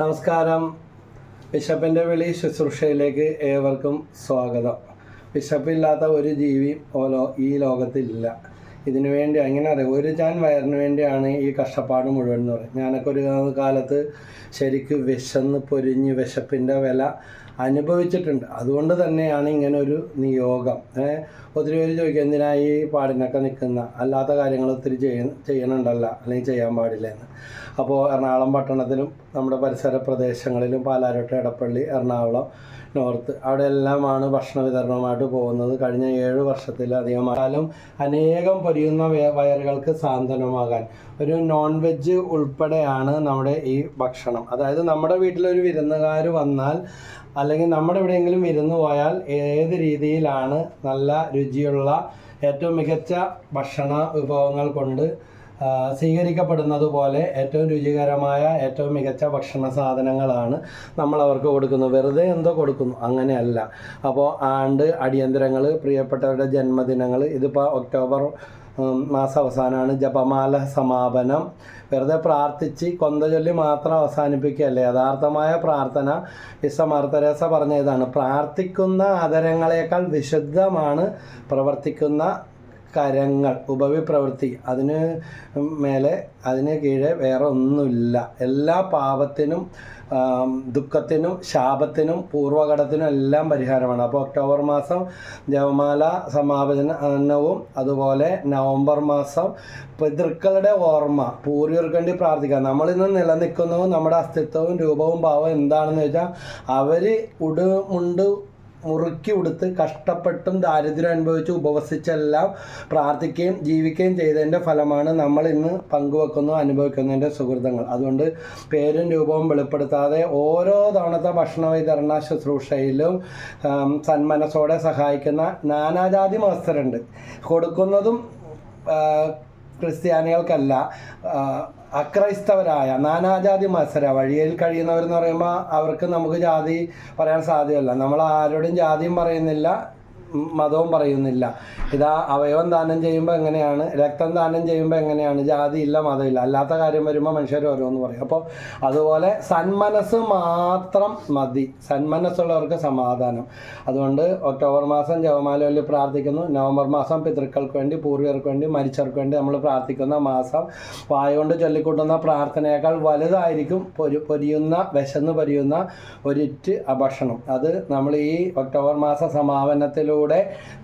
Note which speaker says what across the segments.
Speaker 1: നമസ്കാരം. ബിഷപ്പിന്റെ വിളി ശുശ്രൂഷയിലേക്ക് ഏവർക്കും സ്വാഗതം. ബിഷപ്പില്ലാത്ത ഒരു ജീവിയും ഓ ഈ ലോകത്തിലില്ല. ഇതിനു വേണ്ടി അങ്ങനെ അറിയാം. ഒരു ചാൻ വയറിന് വേണ്ടിയാണ് ഈ കഷ്ടപ്പാട് മുഴുവൻ എന്ന് പറയും ഞാനൊക്കെ ഒരു കാലത്ത് ശരിക്കും വിശന്ന് പൊരിഞ്ഞ് വിശപ്പിന്റെ വില അനുഭവിച്ചിട്ടുണ്ട്. അതുകൊണ്ട് തന്നെയാണ് ഇങ്ങനെ ഒരു നിയോഗം. ഏഹ് ഒത്തിരി പേര് ചോദിക്കുക എന്തിനാ ഈ പാടിനൊക്കെ നിൽക്കുന്ന? അല്ലാത്ത കാര്യങ്ങൾ ഒത്തിരി ചെയ്യ ചെയ്യണുണ്ടല്ല അല്ലെങ്കിൽ ചെയ്യാൻ പാടില്ല എന്ന്. അപ്പോൾ എറണാകുളം പട്ടണത്തിലും നമ്മുടെ പരിസര പ്രദേശങ്ങളിലും പാലാരോട്ട് എടപ്പള്ളി എറണാകുളം നോർത്ത് അവിടെ എല്ലാമാണ് ഭക്ഷണ വിതരണവുമായിട്ട് പോകുന്നത്. കഴിഞ്ഞ ഏഴ് വർഷത്തിലധികമായാലും അനേകം പൊരിയുന്ന വയറുകൾക്ക് സാന്ത്വനമാകാൻ. ഒരു നോൺ വെജ് ഉൾപ്പെടെയാണ് നമ്മുടെ ഈ ഭക്ഷണം. അതായത് നമ്മുടെ വീട്ടിലൊരു വിരുന്നുകാർ വന്നാൽ അല്ലെങ്കിൽ നമ്മുടെ എവിടെയെങ്കിലും വിരുന്ന് പോയാൽ ഏത് രീതിയിലാണ് നല്ല രുചിയുള്ള ഏറ്റവും മികച്ച ഭക്ഷണ വിഭവങ്ങൾ കൊണ്ട് സ്വീകരിക്കപ്പെടുന്നത് പോലെ ഏറ്റവും രുചികരമായ ഏറ്റവും മികച്ച ഭക്ഷണ സാധനങ്ങളാണ് നമ്മൾ അവർക്ക് കൊടുക്കുന്നത്. വെറുതെ എന്തോ കൊടുക്കുന്നു. അങ്ങനെയല്ല. അപ്പോൾ ആണ്ട് അടിയന്തരങ്ങൾ പ്രിയപ്പെട്ടവരുടെ ജന്മദിനങ്ങൾ ഇതിപ്പോൾ ഒക്ടോബർ മാസാവസാനമാണ് ജപമാല സമാപനം. വെറുതെ പ്രാർത്ഥിച്ച് കൊന്തചൊല്ലി മാത്രം അവസാനിപ്പിക്കുകയല്ല? യഥാർത്ഥമായ പ്രാർത്ഥന വിശ്വ മർത്തരേസ പറഞ്ഞ ഇതാണ് പ്രാർത്ഥിക്കുന്ന ആദരങ്ങളെക്കാൾ വിശുദ്ധമാണ് പ്രവർത്തിക്കുന്ന കരങ്ങൾ ഉപവിപ്രവൃത്തി അതിന് മേലെ അതിന് കീഴെ വേറെ ഒന്നുമില്ല. എല്ലാ പാപത്തിനും ദുഃഖത്തിനും ശാപത്തിനും പൂർവഘടത്തിനും എല്ലാം പരിഹാരമാണ്. അപ്പോൾ ഒക്ടോബർ മാസം ജപമാല സമാപനവും അതുപോലെ നവംബർ മാസം പിതൃക്കളുടെ ഓർമ്മ പൂർവികർക്ക് വേണ്ടി പ്രാർത്ഥിക്കാം നമ്മളിന്ന് നിലനിൽക്കുന്നതും നമ്മുടെ അസ്തിത്വവും രൂപവും ഭാവവും എന്താണെന്ന് വെച്ചാൽ അവർ ഉടുമുണ്ട് മുറുക്കി ഉടുത്ത് കഷ്ടപ്പെട്ടും ദാരിദ്ര്യം അനുഭവിച്ച് ഉപവസിച്ചെല്ലാം പ്രാർത്ഥിക്കുകയും ജീവിക്കുകയും ചെയ്തതിന്റെ ഫലമാണ് നമ്മൾ ഇന്ന് പങ്കുവെക്കുന്നു അനുഭവിക്കുന്നതിന്റെ സുഹൃതങ്ങൾ അതുകൊണ്ട് പേരും രൂപവും വെളിപ്പെടുത്താതെ ഓരോ തവണത്തെ ഭക്ഷണ വിതരണ ശുശ്രൂഷയിലും സന്മനസ്സോടെ സഹായിക്കുന്ന നാനാജാതി മാസ്റ്ററുണ്ട് കൊടുക്കുന്നതും ക്രിസ്ത്യാനികൾക്കല്ല അക്രൈസ്തവരായ നാനാജാതി മത്സര വഴിയിൽ കഴിയുന്നവരെന്ന് പറയുമ്പോൾ അവർക്ക് നമുക്ക് ജാതി പറയാൻ സാധ്യമല്ല. നമ്മൾ ആരോടും ജാതിയും പറയുന്നില്ല. മതവും പറയുന്നില്ല. ഇതാ അവയവം ദാനം ചെയ്യുമ്പോൾ എങ്ങനെയാണ്? രക്തം ദാനം ചെയ്യുമ്പോൾ എങ്ങനെയാണ്? ജാതി ഇല്ല മതമില്ല. അല്ലാത്ത കാര്യം വരുമ്പോൾ മനുഷ്യർ ഓരോന്ന് പറയും. അപ്പോൾ അതുപോലെ സന്മനസ് മാത്രം മതി. സന്മനസ്സുള്ളവർക്ക് സമാധാനം. അതുകൊണ്ട് ഒക്ടോബർ മാസം ജവമാല ചൊല്ലി പ്രാർത്ഥിക്കുന്നു. നവംബർ മാസം പിതൃക്കൾക്ക് വേണ്ടി പൂർവികർക്ക് വേണ്ടി മരിച്ചവർക്ക് വേണ്ടി നമ്മൾ പ്രാർത്ഥിക്കുന്ന മാസം വായുകൊണ്ട് ചൊല്ലിക്കൂട്ടുന്ന പ്രാർത്ഥനയേക്കാൾ വലുതായിരിക്കും പൊരി പൊരിയുന്ന വിശന്ന് പൊരിയുന്ന ഒരിറ്റ് ഭക്ഷണം. അത് നമ്മൾ ഈ ഒക്ടോബർ മാസ സമാപനത്തിലൂടെ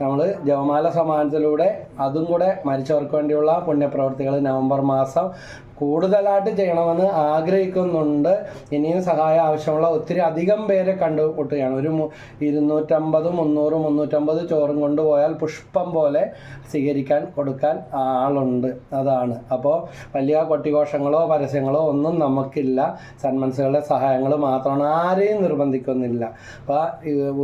Speaker 1: നമ്മൾ ജവമാല സമ്മാനത്തിലൂടെ അതും കൂടെ മരിച്ചവർക്ക് വേണ്ടിയുള്ള പുണ്യപ്രവർത്തികൾ നവംബർ മാസം കൂടുതലായിട്ട് ചെയ്യണമെന്ന് ആഗ്രഹിക്കുന്നുണ്ട്. ഇനിയും സഹായം ആവശ്യമുള്ള ഒത്തിരി അധികം പേരെ കണ്ടുമുട്ടുകയാണ്. ഒരു ഇരുന്നൂറ്റമ്പത് മുന്നൂറ് മുന്നൂറ്റമ്പത് ചോറും കൊണ്ടുപോയാൽ പുഷ്പം പോലെ സ്വീകരിക്കാൻ കൊടുക്കാൻ ആളുണ്ട്. അതാണ്. അപ്പോൾ വലിയ കൊട്ടിഘോഷങ്ങളോ പരസ്യങ്ങളോ ഒന്നും നമുക്കില്ല. സന്മനസ്സുകളുടെ സഹായങ്ങൾ മാത്രമാണ്. ആരെയും നിർബന്ധിക്കുന്നില്ല. അപ്പോൾ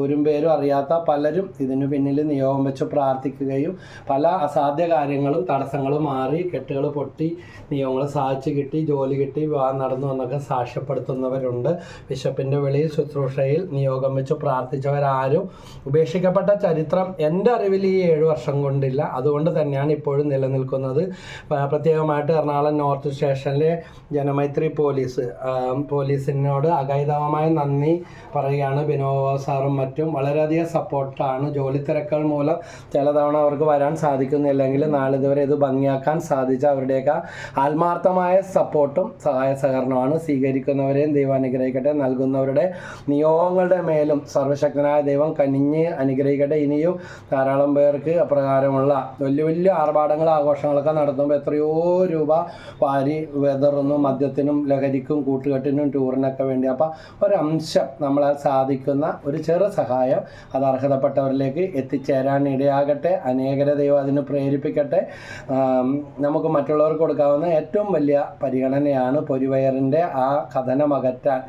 Speaker 1: ഒരു പേരും അറിയാത്ത പലരും ഇതിനു പിന്നിൽ നിയോഗം വെച്ച് പ്രാർത്ഥിക്കുകയും പല അസാധ്യ കാര്യങ്ങളും തടസ്സങ്ങളും മാറി കെട്ടുകൾ പൊട്ടി നിയമങ്ങൾ സാധിച്ചു കിട്ടി ജോലി കിട്ടി വിവാഹം നടന്നു എന്നൊക്കെ സാക്ഷ്യപ്പെടുത്തുന്നവരുണ്ട്. ബിഷപ്പിന്റെ വെളിയിൽ ശുശ്രൂഷയിൽ നിയോഗം വെച്ച് പ്രാർത്ഥിച്ചവരാരും ഉപേക്ഷിക്കപ്പെട്ട ചരിത്രം എന്റെ അറിവിൽ ഈ ഏഴ് വർഷം കൊണ്ടില്ല. അതുകൊണ്ട് തന്നെയാണ് ഇപ്പോഴും നിലനിൽക്കുന്നത്. പ്രത്യേകമായിട്ട് എറണാകുളം നോർത്ത് സ്റ്റേഷനിലെ ജനമൈത്രി പോലീസ് പോലീസിനോട് അഗൈതവമായ നന്ദി പറയുകയാണ് ബിനോവ സാറും മറ്റും. വളരെയധികം സപ്പോർട്ടാണ്. ജോലി തിരക്കുകൾ മൂലം ചില തവണ അവർക്ക് വരാൻ സാധിക്കുന്നില്ലെങ്കിൽ നാളിതുവരെ ഇത് ഭംഗിയാക്കാൻ സാധിച്ച അവരുടെയൊക്കെ ആത്മാർത്ഥമായ സപ്പോർട്ടും സഹായ സഹകരണമാണ് സ്വീകരിക്കുന്നവരെയും ദൈവം അനുഗ്രഹിക്കട്ടെ. നൽകുന്നവരുടെ നിയോഗങ്ങളുടെ മേലും സർവശക്തനായ ദൈവം കനിഞ്ഞ് അനുഗ്രഹിക്കട്ടെ. ഇനിയും ധാരാളം പേർക്ക് അപ്രകാരമുള്ള വലിയ വലിയ ആർഭാടങ്ങൾ ആഘോഷങ്ങളൊക്കെ നടത്തുമ്പോൾ എത്രയോ രൂപ വാരി വെതറുന്നു. മദ്യത്തിനും ലഹരിക്കും കൂട്ടുകെട്ടിനും ടൂറിനൊക്കെ വേണ്ടി. അപ്പം ഒരംശം നമ്മളാൽ സാധിക്കുന്ന ഒരു ചെറു സഹായം അത് അർഹതപ്പെട്ടവരിലേക്ക് എത്തിച്ചേരാൻ ഇടയാകട്ടെ. അനേകരെ ദൈവം അതിന് പ്രേരിപ്പിക്കട്ടെ. നമുക്ക് മറ്റുള്ളവർക്ക് കൊടുക്കാവുന്ന ഏറ്റവും വലിയ പരിഗണനയാണ് പൊരിവയറിന്റെ ആ കഥനം അകറ്റാൻ